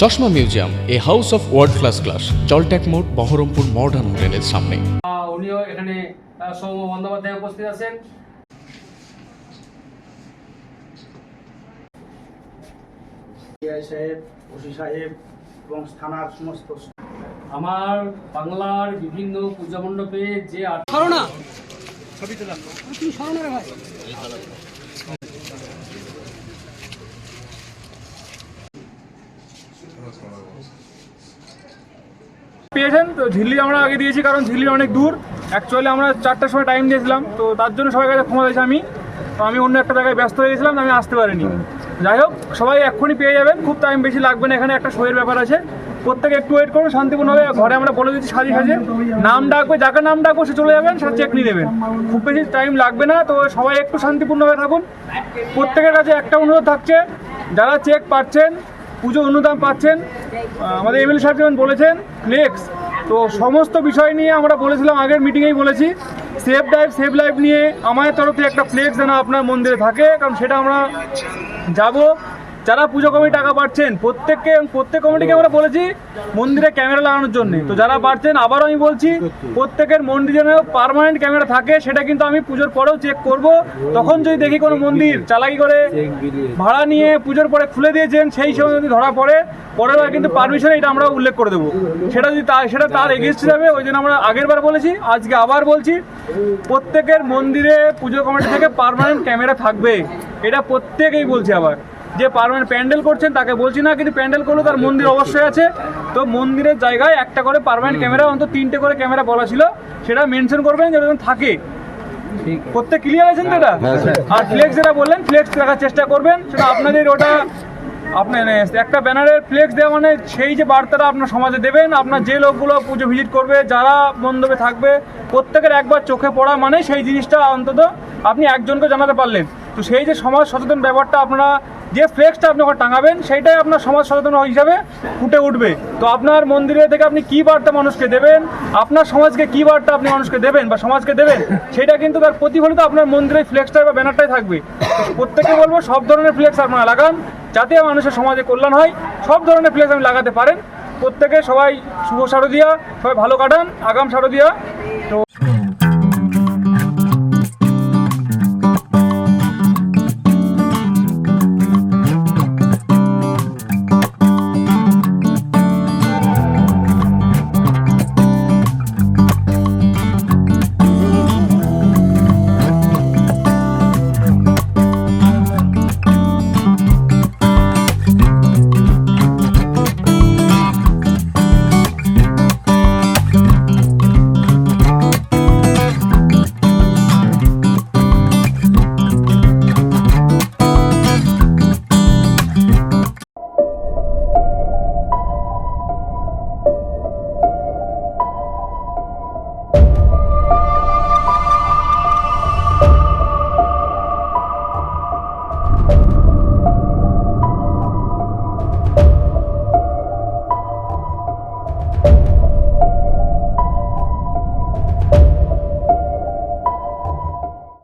চশমা museum a house of world class class জলট্যাক মোড় Baharampur modern হোটেলের সামনে। আহ, উনিও এখানে সৌম্য বন্দ্যোপাধ্যায় উপস্থিত আছেন। সাহেব ওসি সাহেব এবং থানার সমস্ত আমার বাংলার বিভিন্ন পূজা মণ্ডপে যে আট- পেয়েছেন তো ঝিল্লি আমরা আগে দিয়েছি, কারণ ঝিল্লি অনেক দূর। অ্যাকচুয়ালি আমরা চারটার সময় টাইম দিয়েছিলাম, তো তার জন্য সবাই কাছে ক্ষমা আমি। তো আমি অন্য একটা জায়গায় ব্যস্ত হয়ে গেছিলাম, আমি আসতে পারিনি। যাই হোক, সবাই এক্ষুনি পেয়ে যাবেন, খুব টাইম বেশি লাগবে না, এখানে একটা শোয়ের ব্যাপার আছে। প্রত্যেকে একটু ওয়েট করুন, শান্তিপূর্ণভাবে ঘরে আমরা বলে দিচ্ছি সাজি সাজে নাম ডাকবে, যাকে নাম ডাকবো সে চলে যাবেন, সে চেক নিয়ে নেবেন। খুব বেশি টাইম লাগবে না, তো সবাই একটু শান্তিপূর্ণভাবে থাকুন। প্রত্যেকের কাছে একটা অনুরোধ থাকছে, যারা চেক পাচ্ছেন, পুজো অনুদান পাচ্ছেন আমাদের এমএলএ সাহেব যেমন বলেছেন ফ্লেক্স তো সমস্ত বিষয় নিয়ে আমরা বলেছিলাম, আগের মিটিংয়েই বলেছি। সেফ ডাইভ সেফ লাইফ নিয়ে আমাদের তরফ থেকে একটা ফ্লেক্স যেন আপনার মন্দিরে থাকে, কারণ সেটা আমরা যাব। যারা পুজো কমিটি টাকা পাচ্ছেন প্রত্যেককে প্রত্যেক কমিটিকে আমরা বলেছি মন্দিরে ক্যামেরা লাগানোর জন্য। তো যারা পাচ্ছেন আবারও আমি বলছি প্রত্যেকের মন্দিরে যেন পার্মানেন্ট ক্যামেরা থাকে সেটা কিন্তু আমি পুজোর পরেও চেক করব। তখন যদি দেখি কোনো মন্দির চালাকি করে ভাড়া নিয়ে পুজোর পরে খুলে দিয়েছেন সেই সময় যদি ধরা পড়ে পরের বার কিন্তু পারমিশন এটা আমরা উল্লেখ করে দেবো। সেটা যদি তা সেটা তার এগেনস্ট যাবে ওই জন্য আমরা আগের বার বলেছি আজকে আবার বলছি প্রত্যেকের মন্দিরে পুজো কমিটি থেকে পারমানেন্ট ক্যামেরা থাকবে। এটা প্রত্যেকেই বলছি আবার। যে পার্মানেন্ট প্যান্ডেল করছেন তাকে বলছি না কিন্তু প্যান্ডেল করলেও তার মন্দির অবশ্যই আছে। তো মন্দিরের জায়গায় একটা করে পারমানেন্ট ক্যামেরা অন্তত তিনটে করে ক্যামেরা বলা ছিল। সেটা মেনশন করবেন যেরকম থাকে। প্রত্যেক ক্লিয়ার আছেন তো এটা? আর ফ্লেক্স যেটা বললেন ফ্লেক্স রাখার চেষ্টা করবেন। সেটা আপনাদের ওটা আপনার একটা ব্যানারের ফ্লেক্স দেওয়া মানে সেই যে বার্তাটা আপনার সমাজে দেবেন আপনার যে লোকগুলো পুজো ভিজিট করবে যারা মণ্ডপে থাকবে প্রত্যেকের একবার চোখে পড়া মানে সেই জিনিসটা অন্তত আপনি একজনকে জানাতে পারলেন। তো সেই যে সমাজ সচেতন ব্যাপারটা আপনারা যে ফ্লেক্সটা আপনি ওখানে টাঙাবেন, সেইটাই আপনার সমাজ সচেতন হিসাবে ফুটে উঠবে। তো আপনার মন্দিরে থেকে আপনি কী বার্তা মানুষকে দেবেন, আপনার সমাজকে কী বার্তা আপনি মানুষকে দেবেন বা সমাজকে দেবেন সেটা কিন্তু তার প্রতিফলিত আপনার মন্দিরের ফ্লেক্সটাই বা ব্যানারটাই থাকবে। প্রত্যেকে বলব, সব ধরনের ফ্লেক্স আপনারা লাগান, যাতে মানুষের সমাজে কল্যাণ হয়। সব ধরনের ফ্লেক্স আপনি লাগাতে পারেন। প্রত্যেকে সবাই শুভ শারদিয়া, সবাই ভালো কাটান, আগাম শারদিয়া।